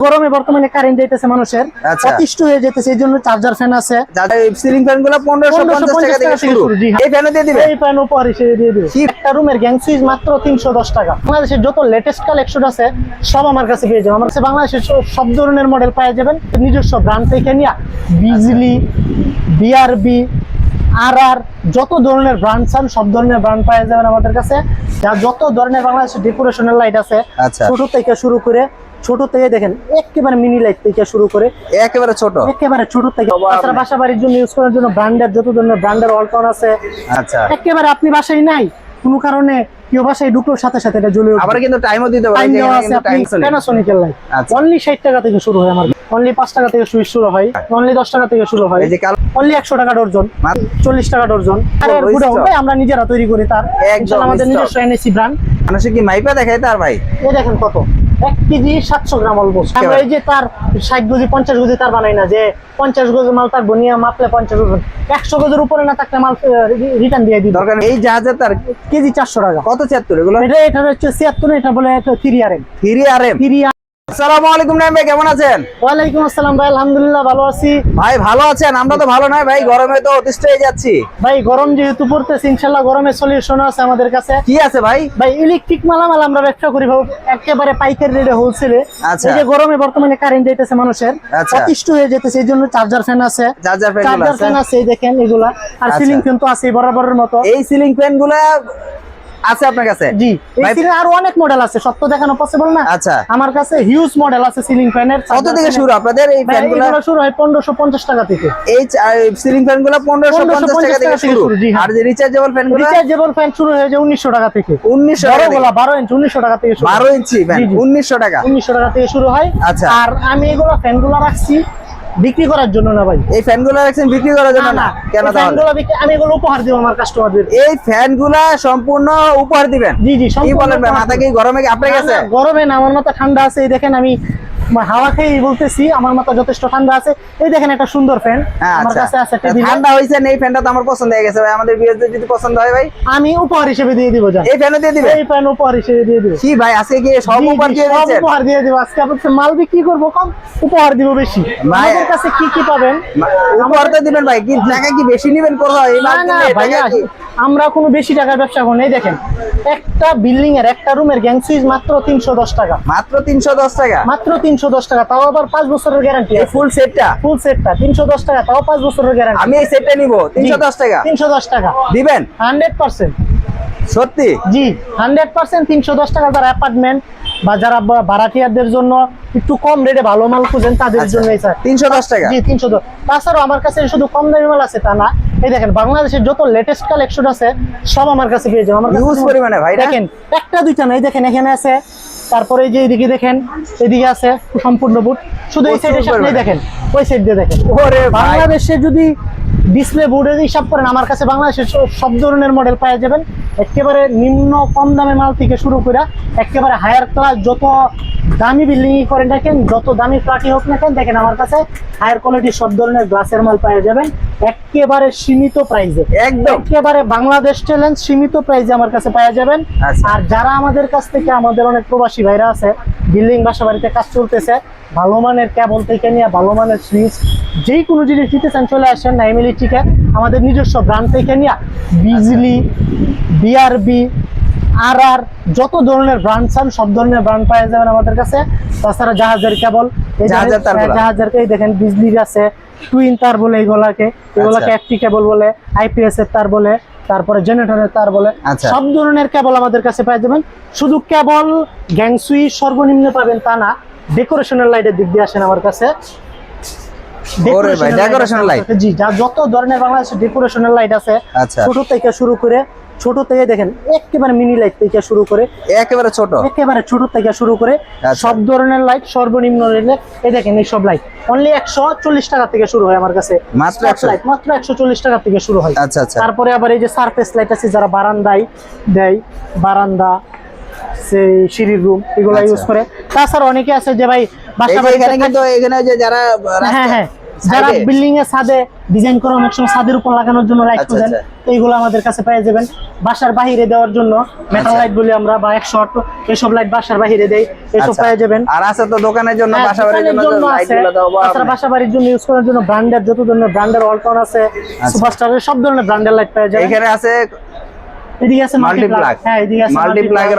গরমে বর্তমানে কারেন্ট যাইতেছে মানুষের আচ্ছা। অতিষ্ঠ হয়ে যেতেছে এই জন্য চার্জার ফ্যান আছে সিলিং ফ্যানগুলো পনেরোশো পঞ্চাশ টাকা থেকে শুরু। এই ফ্যানও দিয়ে দিবে এই হিসেবে দিয়ে দিবে? একটা রুমের গ্যাং সুইচ মাত্র তিনশো দশ টাকা বাংলাদেশের যত লেটেস্ট কালেকশন আছে সব আমার কাছে পেয়ে যাবেন আমার কাছে বাংলাদেশের সব- ধরনের মডেল পেয়ে যাবেন নিজস্ব ব্র্যান্ড থেকে নিয়ে বিজলি বিআরবি আর আর যত ধরনের ব্র্যান্ড চান সব ধরনের ব্র্যান্ড পাওয়া যাবেন আমাদের কাছে যা যত ধরনের বাংলাদেশের ডেকোরেশনের লাইট আছে আচ্ছা। ছোট থেকে শুরু করে ছোট থেকে দেখেন একেবারে মিনি লাইট থেকে শুরু করে একেবারে ছোট। একেবারে ছোট থেকে তাছাড়া বাসা বাড়ির জন্য ইউজ করার জন্য ব্র্যান্ডের যত ধরনের ব্র্যান্ডের অলটন আছে আচ্ছা। একেবারে আপনি বাসায় নাই কোনো কারণে কেউ বাসায় ঢুকলোর সাথে সাথে এটা জ্বলে আবার কিন্তু টাইমও দিতে পারে। প্যানাসোনিকের লাইট আচ্ছা। অনলি ষাট টাকা থেকে শুরু হয় আমার। অনলি পাঁচ টাকা থেকে সুইচ শুরু হয়। অনলি দশ টাকা থেকে শুরু হয়। এই যে কাল- অনলি একশো টাকা ডর্জন মাত্র- চল্লিশ টাকা ডর্জন আর এর ওই গুঁড়ো ভাই আমরা নিজেরা তৈরি করি তার। একদম আমাদের নিজস্ব এনএসি ব্র্যান্ড মানুষে কি মাইপা দেখায় তার ভাই? এই দেখেন কত। এক কেজি সাতশো গ্রাম অলমোস্ট আমরা এই যে তার ষাট গজি পঞ্চাশ গজি তার বানাই না যে পঞ্চাশ গজি মাল তার বনিয়া মাপলে পঞ্চাশ গজি একশো গজের উপরে না থাকলে মাল রিটার্ন দিয়ে দিই দরকার। এই জাহাজে তার কেজি চারশো টাকা। কত ছিয়াত্তর এগুলো? এটা এটা হচ্ছে ছিয়াত্তর এটা বলে three R M three R M three আসসালামু আলাইকুম নাইম ভাই কেমন আছেন? ওয়ালাইকুম আসসালাম ভাই আলহামদুলিল্লাহ ভালো আছি। ভাই ভালো আছেন? আমরা তো ভালো নয় ভাই গরমে তো অতিষ্ঠ হয়ে যাচ্ছি। ভাই গরম যেহেতু পড়তেছে ইনশাল্লাহ গরমের সলিউশন আছে আমাদের কাছে। কি আছে ভাই? ভাই ইলেকট্রিক মালামাল আমরা ব্যবসা করি একেবারে পাইকারি রেটে হোলসেলে আচ্ছা। এই যে গরমে বর্তমানে কারেন্ট যাইতেছে মানুষের আচ্ছা। অতিষ্ঠ হয়ে যেতেছে এই জন্য চার্জার ফ্যান আছে। চার্জার ফ্যান আছে। এই দেখেন এগুলা। আর আচ্ছা। সিলিং ফ্যান তো আছে বরাবরের মতো। এই সিলিং ফ্যানগুলা আছে আপনার কাছে? জি সিলিং আরও অনেক মডেল আছে সব তো দেখানো পসিবল না? আচ্ছা। আমার কাছে হিউজ মডেল আছে সিলিং ফ্যানের কত থেকে শুরু আপনাদের? এই ফ্যানগুলা শুরু হয় পনেরোশো পঞ্চাশ টাকা থেকে। এই সিলিং ফ্যানগুলা পনেরোশো টাকা থেকে শুরু। জি। আর যে রিচার্জেবল ফ্যানগুলা রিচার্জেবল ফ্যান শুরু হয়ে যায় উনিশশো টাকা থেকে। উনিশশো বড় টাকা গোলা বারো ইঞ্চি উনিশশো টাকা থেকে শুরু বারো ইঞ্চি ফ্যান জি, জি। উনিশশো টাকা। উনিশশো টাকা থেকে শুরু হয়। আচ্ছা। আর আমি এগুলো ফ্যানগুলো রাখছি। বিক্রি করার জন্য না ভাই? এই ফ্যানগুলা রাখছেন বিক্রি করার জন্য না কেন ফ্যানগুলো বিক্রি- আমি এগুলো উপহার দিব আমার কাস্টমারদের এই ফ্যানগুলা সম্পূর্ণ উপহার দিবেন? জি জি সম্পূর্ণ বলেন মাথা কি গরমে আপনার কাছে গরমে না আমার মাথা ঠান্ডা আছে এই দেখেন আমি হাওয়া খেয়েই বলতেছি আমার মাথা যথেষ্ট ঠান্ডা আছে। এই দেখেন একটা সুন্দর ফ্যান। আমার আচ্ছা। কাছে আছে ঠান্ডা হয়েছে এই ফ্যানটা তো আমার পছন্দ হয়ে গেছে ভাই। আমাদের বিয়েতে যদি পছন্দ হয় ভাই। আমি উপহার হিসেবে দিয়ে দিব এই ফ্যানও দিয়ে দিবে? এই ফ্যান উপহার হিসেবে দিয়ে দিব। কি ভাই আজকে কি সব উপহার দিয়ে সব উপহার দিয়ে দিব। আজকে আপনাকে মাল বিক্রি করব কম উপহার দিব বেশি। আমাদের কাছে কি কি পাবেন? উপহার তো দিবেন ভাই। কি টাকা কি বেশি নেবেন কোথাও? এই না মাল না কি? আমরা কোনো বেশি টাকার ব্যবসা করি না। এই দেখেন একটা বিল্ডিং এর একটা রুমের গ্যাং সুইচ মাত্র তিনশো দশ টাকা। মাত্র তিনশো দশ টাকা? মাত্র তিনশো দশ টাকা তাও আবার পাঁচ বছরের গ্যারান্টি এই ফুল সেটটা ফুল সেটটা তিনশো দশ টাকা তাও পাঁচ বছরের গ্যারান্টি আমি এই সেটটা নিব তিনশো দশ টাকা। তিনশো দশ টাকা। দিবেন? Hundred percent. সত্যি? জি হান্ড্রেড পার্সেন্ট তিনশো দশ টাকা যারা অ্যাপার্টমেন্ট বা যারা জন্য একটু কম রেটে ভালো মাল খুঁজেন তাদের আচ্ছা, জন্য স্যার তিনশো দশ টাকা? জি তিনশো দশ। তাছাড়াও আমার কাছে শুধু কম দামি মাল আছে তা না। এই দেখেন বাংলাদেশের যত লেটেস্ট কালেকশন আছে সব আমার কাছে পেয়ে যাবেন। আমার কাছে Huge পরিমাণে ভাই দেখেন একটা দুইটা নাই দেখেন এখানে আছে তারপরে এই যে এইদিকে দেখেন এদিকে আছে সম্পূর্ণ বুট। শুধু এই সাইডের সামনেই দেখেন ওই সাইড দিয়ে দেখেন। বাংলাদেশে যদি ডিসপ্লে বোর্ডের হিসাব করেন আমার কাছে বাংলাদেশের সব- সব ধরনের মডেল পাওয়া যাবেন। একেবারে নিম্ন কম দামে মাল থেকে শুরু করে একেবারে হায়ার ক্লাস যত দামি বিল্ডিং করেন দেখেন যত দামি ফ্ল্যাটই হোক না কেন দেখেন আমার কাছে হায়ার কোয়ালিটির সব ধরনের গ্লাসের মাল পাওয়া যাবেন। একেবারে সীমিত প্রাইসে একদম। একেবারে বাংলাদেশ চ্যালেঞ্জ সীমিত প্রাইসে আমার কাছে পাওয়া যাবেন। আচ্ছা। আর যারা আমাদের কাছ থেকে আমাদের অনেক প্রবাসী ভাইরা আছে বিল্ডিং বাসা বাড়িতে কাজ চলতেছে ভালো মানের কেবল থেকে নিয়ে ভালো মানের সুইচ যে কোনো জিনিস নিতে চান চলে আসেন নাইম ইলেকট্রিকে আমাদের নিজস্ব ব্র্যান্ড থেকে নিয়ে বিজলি বিআরবি আর আর যত ধরনের ব্র্যান্ড চান সব ধরনের ব্র্যান্ড পাওয়া যাবেন আমাদের কাছে। তাছাড়া জাহাজের কেবল এই জাহাজের এই দেখেন বিজলির আছে টুইন তার বলে এগুলাকে এগুলাকে আচ্ছা। একটি কেবল বলে আইপিএস এর তার বলে তারপরে জেনারেটরের তার বলে আচ্ছা। সব ধরনের কেবল আমাদের কাছে পেয়ে যাবেন। শুধু কেবল গ্যাং সুইচ সর্বনিম্ন পাবেন তা না ডেকোরেশনের লাইটের দিক দিয়ে আসেন আমার কাছে। light আছে, জি যা যত ধরনের বাংলাদেশে ডেকোরেশনের লাইট আছে আচ্ছা। ছোট থেকে শুরু করে ছোট থেকে দেখেন একেবারে মিনি লাইট থেকে শুরু করে একেবারে ছোট একেবারে ছোট থেকে শুরু করে আচ্ছা। সব ধরনের লাইট সর্বনিম্ন রেটে এই দেখেন এই সব লাইট অনলি একশো চল্লিশ টাকা থেকে শুরু হয় আমার কাছে মাত্র 100? লাইট মাত্র একশো চল্লিশ টাকা থেকে শুরু হয় আচ্ছা আচ্ছা তারপরে আবার এই যে সারফেস লাইট আছে যারা বারান্দায় দেয় বারান্দা সেই সিঁড়ির রুম এগুলো আচ্ছা। ইউজ করে তাছাড়া অনেকে আছে যে ভাই বাসা এখানে কিন্তু এখানে যে যারা হ্যাঁ, হ্যাঁ। যারা বিল্ডিং এর ছাদে ডিজাইন করা অনেক সময় ছাদের উপর লাগানোর জন্য লাইট আচ্ছা, খুঁজেন আচ্ছা। তো এইগুলো আমাদের কাছে পেয়ে যাবেন বাসার বাহিরে দেওয়ার জন্য মেটাল আচ্ছা। লাইট বলি আমরা বা একশো এসব লাইট বাসার বাহিরে দেই এসব আচ্ছা। পেয়ে যাবেন আর আছে তো দোকানের জন্য হ্যাঁ, বাসা বাড়ির জন্য আছে বাসা বাড়ির জন্য ইউজ করার জন্য ব্র্যান্ডের যত ধরনের ব্র্যান্ডের অলটাউন আছে। সুপারস্টারের সব ধরনের ব্র্যান্ডের লাইট পেয়ে যাবেন এখানে আছে এদিকে আছে মাল্টিপ্লাগ হ্যাঁ এদিকে আছে মাল্টি প্লাগের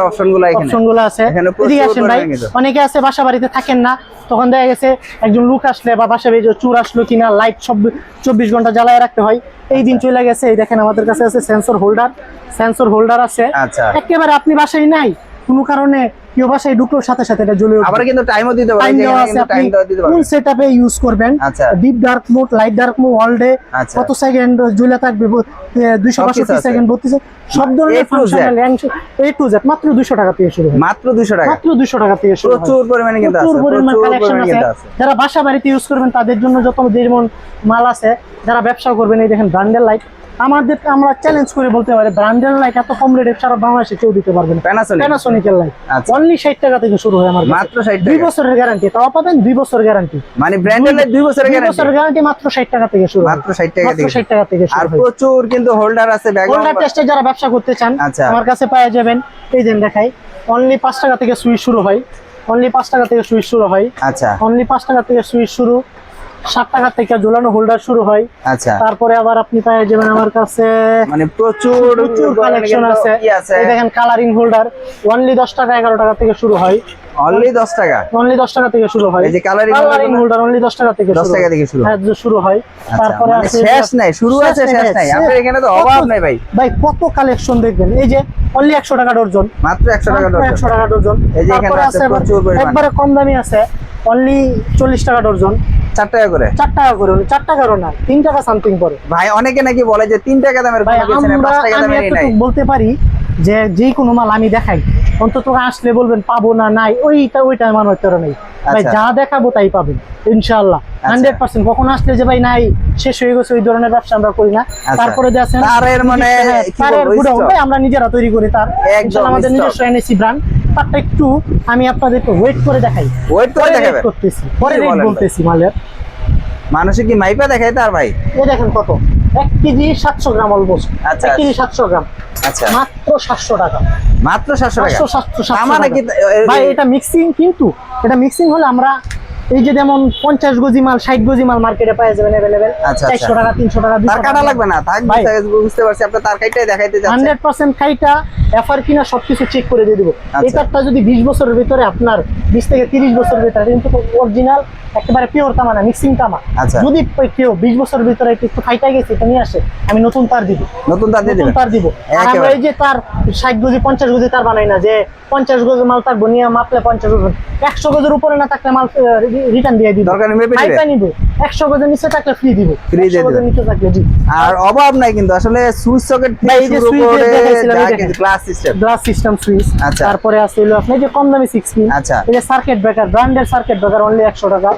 এখানে। অপশন আছে। এদিকে আসেন ভাই। অনেকে আছে বাসা বাড়িতে থাকেন না। তখন দেখা গেছে একজন লোক আসলে বা বাসা বাড়ি চুর আসলো কিনা লাইট সব চব্বিশ ঘণ্টা জ্বালায় রাখতে হয়। এই দিন চলে গেছে। এই দেখেন আমাদের কাছে আছে সেন্সর হোল্ডার সেন্সর হোল্ডার আছে। আচ্ছা। একেবারে আপনি বাসায় নাই। কোনো কারণে কেউ বাসায় ঢুকলোর সাথে সাথে এটা জ্বলে আবার কিন্তু টাইমও দিতে পারবে টাইম দেওয়া আছে আপনি কোন সেটআপে ইউজ করবেন। Deep dark mode light dark mode all day. কত সেকেন্ড জ্বলে থাকবে? দুইশো সব কিছু বাষট্টি আছে। সেকেন্ড বত্রিশ সব ধরনের। ফাংশনাল এ টু জেড মাত্র দুইশো টাকা থেকে শুরু মাত্র 200 টাকা। মাত্র দুইশো টাকা থেকে শুরু প্রচুর পরিমাণে কিন্তু আছে প্রচুর পরিমাণ কালেকশন আছে। আছে যারা বাসা বাড়িতে ইউজ করবেন তাদের জন্য যত যেমন মাল আছে যারা ব্যবসা করবেন এই দেখেন ব্র্যান্ডের লাইট আমাদের আমরা চ্যালেঞ্জ করে বলতে পারি ব্র্যান্ডের লাইট এত কম রেটে সারা বাংলাদেশে কেউ দিতে পারবে না। প্যানাসোনিক প্যানাসোনিকের লাইট আচ্ছা। অনলি ষাট টাকা থেকে শুরু হয় আমার মাত্র 60 দুই বছরের গ্যারান্টি তাও পাবেন দুই বছর গ্যারান্টি মানে ব্র্যান্ডের লাইট 2 বছরের দুই গ্যারান্টি বছরের গ্যারান্টি মাত্র ষাট টাকা থেকে শুরু মাত্র 60 টাকা থেকে। ষাট টাকা থেকে শুরু হয়। প্রচুর কিন্তু হোল্ডার আছে ব্যাগ হোল্ডার টেস্টে যারা ব্যবসা করতে চান আচ্ছা। আমার কাছে পাওয়া যাবেন। এই দিন দেখাই অনলি পাঁচ টাকা থেকে সুইচ শুরু হয়। অনলি পাঁচ টাকা থেকে সুইচ শুরু হয়। আচ্ছা। অনলি পাঁচ টাকা থেকে সুইচ শুরু। ষাট টাকা থেকে ঝোলানো হোল্ডার শুরু হয়। আচ্ছা। তারপরে আবার আপনি পেয়ে যাবেন আমার কাছে। মানে প্রচুর প্রচুর কালেকশন আছে। এই দেখেন কালারিং হোল্ডার অনলি দশ টাকা এগারো টাকা থেকে শুরু হয়। অনলি 10 টাকা? অনলি দশ টাকা থেকে শুরু হয়। এই যে কালারিং হোল্ডার অনলি দশ টাকা থেকে 10 শুরু টাকা। থেকে শুরু হ্যাঁ। যে শুরু হয়। আচ্ছা, তারপরে মানে আছে শেষ নাই, শুরু আছে, শেষ নাই। আপনার এখানে তো অভাব নাই ভাই। ভাই কত কালেকশন দেখবেন? এই যে অনলি একশো টাকা ডর্জন মাত্র 100 টাকা ডজন। একশো টাকা ডর্জন এই যে এখানে আছে প্রচুর পরিমাণ। একবারে কম দামি আছে। অনলি চল্লিশ টাকা ডর্জন 4 টাকা করে? চার টাকা করে চার টাকারও না তিন টাকা সামথিং পরে। ভাই অনেকে নাকি বলে যে 3 টাকা দামের ভাই কোনো কিছু নেই আমরা 5 টাকা আমি দামের নাই। এতটুকু বলতে পারি যে যে কোনো মাল আমি দেখাই। অন্তত আসলে বলবেন পাবো না নাই ওইটা ওইটা আমার হয়তো নেই। ভাই আচ্ছা। যা দেখাবো তাই পাবেন ইনশাআল্লাহ। হান্ড্রেড পার্সেন্ট কখন আসলে যে ভাই নাই শেষ হয়ে গেছে ওই ধরনের ব্যবসা আমরা করি না। আচ্ছা। তারপরে আছেন মানে হ্যাঁ, আমরা নিজেরা তৈরি করি তার। আমাদের নিজস্ব এনএসি ব্র্যান্ড তারটা একটু আমি আপনাদের ওয়েট করে দেখাই। ওয়েট করে পরে দেখাবে? rate করতেছি পরে রেট বলতেছি মালের। মানুষে কি মাইপা দেখায় তার ভাই? এই দেখেন কত। এক কেজি সাতশো গ্রাম অলমোস্ট আচ্ছা, এক কেজি সাতশো গ্রাম। আচ্ছা। মাত্র সাতশো টাকা। মাত্র 700 টাকা? সাতশো সাতশো সাতশো মানে। এ- ভাই এটা মিক্সিং কিন্তু এটা মিক্সিং হলে আমরা এই যে যেমন পঞ্চাশ গজি মাল ষাট গজি মাল মার্কেটে পাওয়া যাবেন অ্যাভেলেবেল আচ্ছা, চারশো আচ্ছা। টাকা তিনশো টাকা তার কাটা লাগবে না? থাক ভাই। বুঝতে পারছি আপনি তার কাইটাই দেখাইতে হান্ড্রেড পার্সেন্ট খাইটা এফআর কিনা সবকিছু চেক করে দিয়ে দিবো। আচ্ছা। এই তারটা যদি বিশ বছরের ভিতরে আপনার বিশ থেকে তিরিশ বছরের ভিতরে কিন্তু অরিজিনাল একেবারে পিওর তামা না মিক্সিং তামা। আচ্ছা। যদি কেউ বিশ বছরের ভিতরে একটু খাইটা গেছে এটা নিয়ে আসে আমি নতুন তার দিব। নতুন তার দিয়ে তার দিব। আমরা এই যে তার ষাট গজি পঞ্চাশ গজি তার বানাই না যে পঞ্চাশ গজি মাল তার বনিয়া মাপলে পঞ্চাশ গজ একশো গজের উপরে না থাকলে মাল রিটার্ন দিয়ে দিব। দরকার মেপে দিবে। নিব। একশো গজের নিচে থাকলে ফ্রি দিব। Free দিয়ে দিবে। নিচে থাকলে জি। আর অভাব নাই কিন্তু আসলে সুইচ সকেট থেকে এই যে শুরু করে দেখাইছিলাম, কিছু সিস্টেম গ্লাস সিস্টেম সুইচ আচ্ছা। তারপরে আছে হলো আপনার যে কম দামি সিক্স পিন আচ্ছা। এই যে সার্কিট ব্রেকার ব্র্যান্ডের সার্কিট ব্রেকার অনলি একশো টাকা।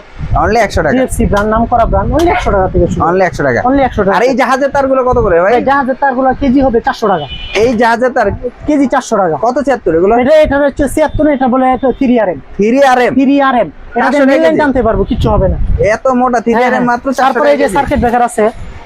অনলি 100 টাকা? জিএফসি ব্র্যান্ড নাম করা ব্র্যান্ড অনলি একশো টাকা থেকে শুরু। অনলি 100 টাকা। অনলি একশো টাকা। আর এই জাহাজের তারগুলো কত করে ভাই? এই জাহাজের তারগুলো কেজি হবে চারশো টাকা। এই জাহাজের তার কেজি চারশো টাকা। কত 76 এগুলো? এটা এটা হচ্ছে ছিয়াত্তর এটা বলে three R M 3 RM three R M এটা 400 টাকা মিলিয়ন কেজি। জানতে পারব কিচ্ছু হবে না। এত মোটা 3 হ্যাঁ, আরএম হ্যাঁ। মাত্র 400 তারপরে এই যে টাকা সার্কিট ব্রেকার আছে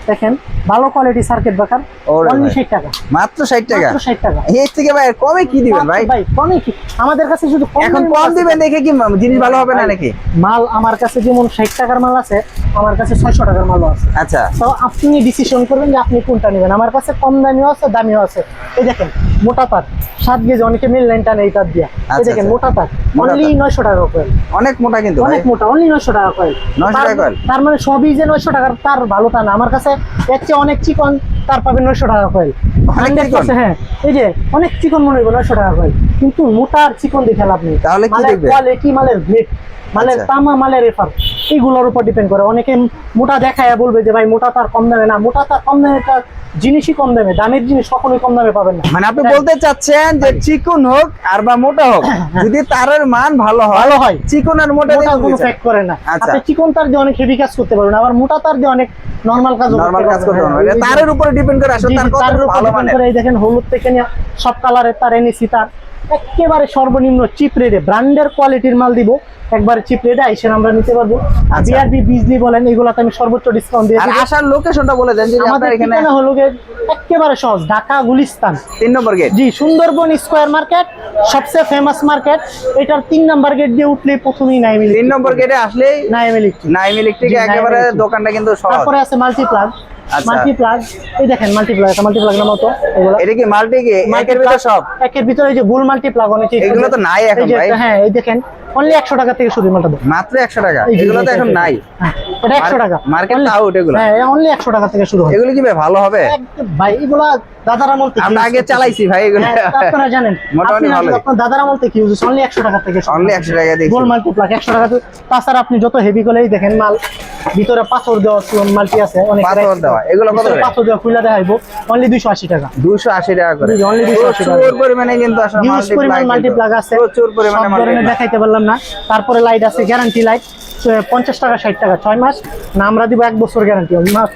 দেখেন ভালো কোয়ালিটি সার্কিট ব্রেকার অনলি ভাই। ষাট টাকা। মাত্র 60 টাকা? মাত্র ষাট টাকা। এর থেকে ভাই কমে কি দিবেন ভাই? ভাই কমে কি? আমাদের কাছে শুধু কম এখন কম। দিবেন দেখে কি জিনিস ভালো হবে না নাকি? মাল আমার কাছে যেমন ষাট টাকার মাল আছে আমার কাছে ছয়শো টাকার মালও আছে। আচ্ছা। তো আপনি ডিসিশন করবেন যে আপনি কোনটা নেবেন। আমার কাছে কম দামিও আছে দামিও আছে। এই দেখেন মোটা তার। সাত গেজ অনেকে মিল লাইন টানে এই তার দিয়া। এই আচ্ছা, দেখেন আচ্ছা। মোটা তার। মোটা অনলি তার। নয়শো টাকা কয়েল অনেক মোটা কিন্তু অনেক মোটা অনলি নয়শো টাকা কয়েল 900 টাকা তার- তার মানে সবই যে নয়শো টাকার তার ভালো তা না। আমার কাছে এর চেয়ে অনেক চিকন তার পাবে নয়শো টাকা কয়েল হান্ড্রেড? হ্যাঁ এই যে অনেক চিকন মনে হইব নয়শো টাকা কয়েল কিন্তু মোটা আর চিকন দেখে লাভ নেই। তাহলে মালের কোয়ালিটি মালের গ্রেড মালের আচ্ছা। তামা মালের রেফার এইগুলোর উপর ডিপেন্ড করে। অনেকে মোটা দেখায় বলবে যে ভাই মোটা তার কম দামে না। মোটা তার কম দামে তার জিনিসই কম দামে দামের জিনিস কখনোই কম দামে পাবেন না। মানে আপনি বলতে চাচ্ছেন যে চিকন হোক আর বা মোটা হোক যদি তারের মান ভালো হয় ভালো হয়। চিকন আর মোটা দিয়ে কোনো ফেক করে না। আচ্ছা। আপনি চিকন তার দিয়ে অনেক হেভি কাজ করতে পারবেন আবার মোটা তার দিয়ে অনেক নরমাল কাজ নরমাল কাজ করতে পারবেন। তারের উপরে ডিপেন্ড করে আসলে তার কত ভালো মানে এই দেখেন হলুদ থেকে নিয়ে সব কালারের তার এনেছি তার। একেবারে সর্বনিম্ন চিপ রেটে ব্র্যান্ডের কোয়ালিটির মাল দিব। একবারে চিপ রেটে আইসেন আমরা নিতে পারব। আচ্ছা। বিআরবি বিজলি বলেন এগুলাতে আমি সর্বোচ্চ ডিসকাউন্ট দিয়ে আর আসার লোকেশনটা বলে দেন যদি আমাদের এখানে হলো একেবারে সহজ ঢাকা গুলিস্তান। তিন নম্বর গেট জি সুন্দরবন স্কোয়ার মার্কেট সবচেয়ে ফেমাস মার্কেট। এটার তিন নম্বর গেট দিয়ে উঠলে প্রথমেই নাইম তিন নম্বর গেটে আসলেই নাইম ইলেকট্রিক নাইম ইলেকট্রিক একেবারে দোকানটা কিন্তু সহজ। তারপরে আছে মাল্টিপ্লাগ আচ্ছা। মাল্টিপ্লাগ এই দেখেন মাল্টিপ্লাগ নাম তো এগুলো এটা কি মাল্টি কি একের ভিতর সব একের ভিতরে এই যে গোল মাল্টিপ্লাগ অনেকে এগুলো তো নাই এখন ভাই। হ্যাঁ এই দেখেন অনলি একশো টাকা থেকে শুরু মালটা মাত্র একশো টাকা? এগুলো তো এখন নাই। হ্যাঁ, এটা একশো মার্কেট- টাকা। মার্কেট আউট এগুলো। হ্যাঁ অনলি একশো টাকা থেকে শুরু হয়। এগুলো কি ভাই ভালো হবে? ভাই এগুলা দাদার আমল থেকে আমরা আগে চালাইছি ভাই এগুলো। হ্যাঁ, আপনারা জানেন। মোটামুটি আপনার দাদার আমল থেকে ইউজ অনলি একশো টাকা থেকে Only 100 টাকা গোল মাল্টিপ্লাক একশো টাকা তো- তাছাড়া আপনি যত হেভি করলেই দেখেন মাল ভিতরে পাথর দেওয়া মাল্টি আছে অনেক পাথর দেওয়া, এগুলো কত পাথর দেওয়া খুলে দেখাইবো অনলি দুইশো আশি টাকা। দুশো আশি টাকা করে। only 280 টাকা। প্রচুর পরিমাণে কিন্তু আসলে আছে। প্রচুর পরিমাণে ধরনের দেখাইতে পারলাম না। তারপরে লাইট আছে গ্যারান্টি লাইট পঞ্চাশ টাকা, ষাট টাকা, ছয় মাস। না, আমরা দিব এক বছর গ্যারান্টি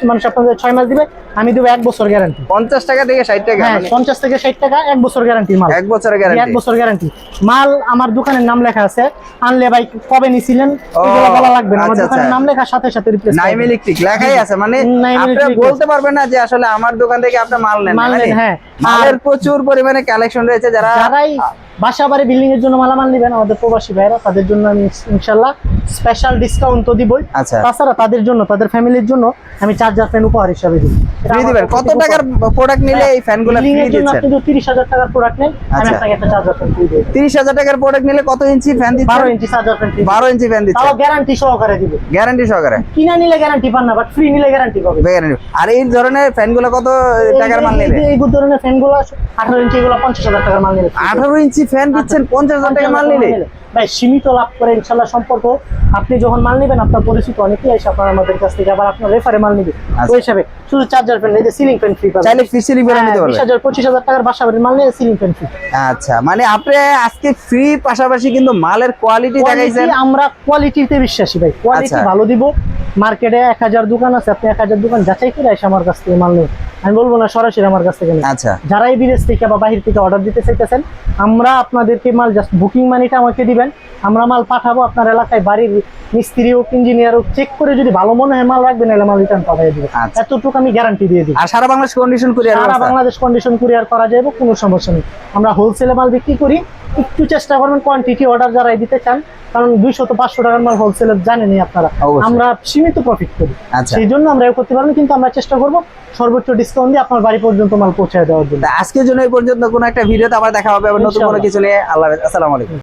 মানুষ আপনাদের ছয় মাস দিবে আমি দিব এক বছর গ্যারান্টি পঞ্চাশ টাকা থেকে ষাট টাকা হ্যাঁ মানে পঞ্চাশ থেকে ষাট টাকা এক বছর গ্যারান্টি মাল। এক বছরের জি, এক বছর গ্যারান্টি মাল আমার দোকানের নাম লেখা আছে আনলে ভাই কবে নিছিলেন? এগুলো বলা লাগবে না আমার আচ্ছা, দোকানের আচ্ছা। নাম লেখা সাথে সাথে রিপ্লেস নাইম ইলেকট্রিক লেখাই আছে মানে আপনি বলতে পারবেন না যে আসলে আমার দোকান থেকে আপনি মাল নেন মাল মানে নেন, হ্যাঁ। মালের প্রচুর পরিমাণে কালেকশন রয়েছে যারা যারাই বাসা বাড়ি বিল্ডিং এর জন্য মালামাল নেবেন আমাদের প্রবাসী ভাইরা তাদের জন্য আমি ইনশাল্লাহ স্পেশাল ডিসকাউন্ট তো দিবই। আচ্ছা। তাছাড়া তাদের জন্য তাদের ফ্যামিলির জন্য আমি চার্জার ফ্যান উপহার হিসাবে দিই। ফ্রি দিবেন। কত টাকার প্রোডাক্ট নিলে এই ফ্যানগুলো ফ্রি দিচ্ছেন? আপনি যদি তিরিশ হাজার টাকার প্রোডাক্ট নেন আমি আচ্ছা। আপনাকে একটা চার্জার ফ্যান ফ্রি দিই তিরিশ হাজার টাকার প্রোডাক্ট নিলে কত ইঞ্চি ফ্যান দিচ্ছেন? ইঞ্চি চার্জার ফ্যান ফ্রি বারো ইঞ্চি ফ্যান তাও গ্যারান্টি সহকারে দিবে। গ্যারান্টি সহকারে। কিনা নিলে গ্যারান্টি পান না বাট ফ্রি নিলে গ্যারান্টি পাবে। Guarantee। আর এই ধরনের ফ্যানগুলো কত টাকার মাল নিলে? এই- ধরনের ফ্যানগুলো আঠারো ইঞ্চি এগুলো পঞ্চাশ হাজার টাকার মাল নিলে। আঠারো ইঞ্চি ফ্যান দিচ্ছেন পঞ্চাশ হাজার টাকা মাল নিলে। ভাই সীমিত লাভ করে ইনশাল্লাহ সম্পর্ক। আপনি যখন মাল নেবেন আপনার পরিচিত অনেকেই এসে আপনার আমাদের কাছ থেকে আবার আপনার রেফারে মাল নিবে। আচ্ছা। ওই হিসাবে শুধু চার্জার ফ্যান এই যে সিলিং ফ্যান ফ্রি পাবেন। চাইলে ফিসিলি বেরো নিতে বিশ পারবে হাজার পঁচিশ হাজার টাকার বাসা বাড়ির মাল নিয়ে সিলিং ফ্যান ফ্রি আচ্ছা মানে আপনি আজকে ফ্রি পাশাপাশি কিন্তু মালের কোয়ালিটি দেখাইছেন। আমরা কোয়ালিটিতে বিশ্বাসী ভাই। কোয়ালিটি আচ্ছা। ভালো দিব। মার্কেটে এক হাজার দোকান আছে আপনি এক হাজার দোকান যাচাই করে এসে আমার কাছ থেকে মাল নেবেন। আমি বলব না সরাসরি আমার কাছ থেকে আচ্ছা। যারাই বিদেশ থেকে বা বাহির থেকে অর্ডার দিতে চাইতেছেন আমরা আপনাদেরকে মাল জাস্ট বুকিং মানিটা আমাকে দিবেন। আমরা মাল পাঠাবো আপনার এলাকায় বাড়ির মিস্ত্রি হোক ইঞ্জিনিয়ার হোক চেক করে যদি ভালো মনে হয় মাল রাখবেন নাহলে মাল রিটার্ন পাঠিয়ে দিবে। আচ্ছা। এতটুকু আমি গ্যারান্টি দিয়ে দিই। আর সারা বাংলাদেশ কন্ডিশন কুরিয়ার সারা বাংলাদেশ কন্ডিশন কুরিয়ার করা যাবে কোনো সমস্যা নেই। আমরা হোলসেলে মাল বিক্রি করি। একটু চেষ্টা করবেন কোয়ান্টিটি অর্ডার যারাই দিতে চান কারণ দুইশো তো পাঁচশো টাকার মাল হোলসেলে জানেনই আপনারা। আমরা সীমিত প্রফিট করি। আচ্ছা। সেই জন্য আমরা করতে পারব কিন্তু আমরা চেষ্টা করব সর্বোচ্চ ডিসকাউন্ট দিয়ে আপনার বাড়ি পর্যন্ত মাল পৌঁছে দেওয়ার জন্য। আজকের জন্য এই পর্যন্ত কোনো একটা ভিডিওতে আবার দেখা হবে আবার নতুন কোনো কিছু নিয়ে। আল্লাহ আসসালামাইকুম আসসালামু আলাইকুম।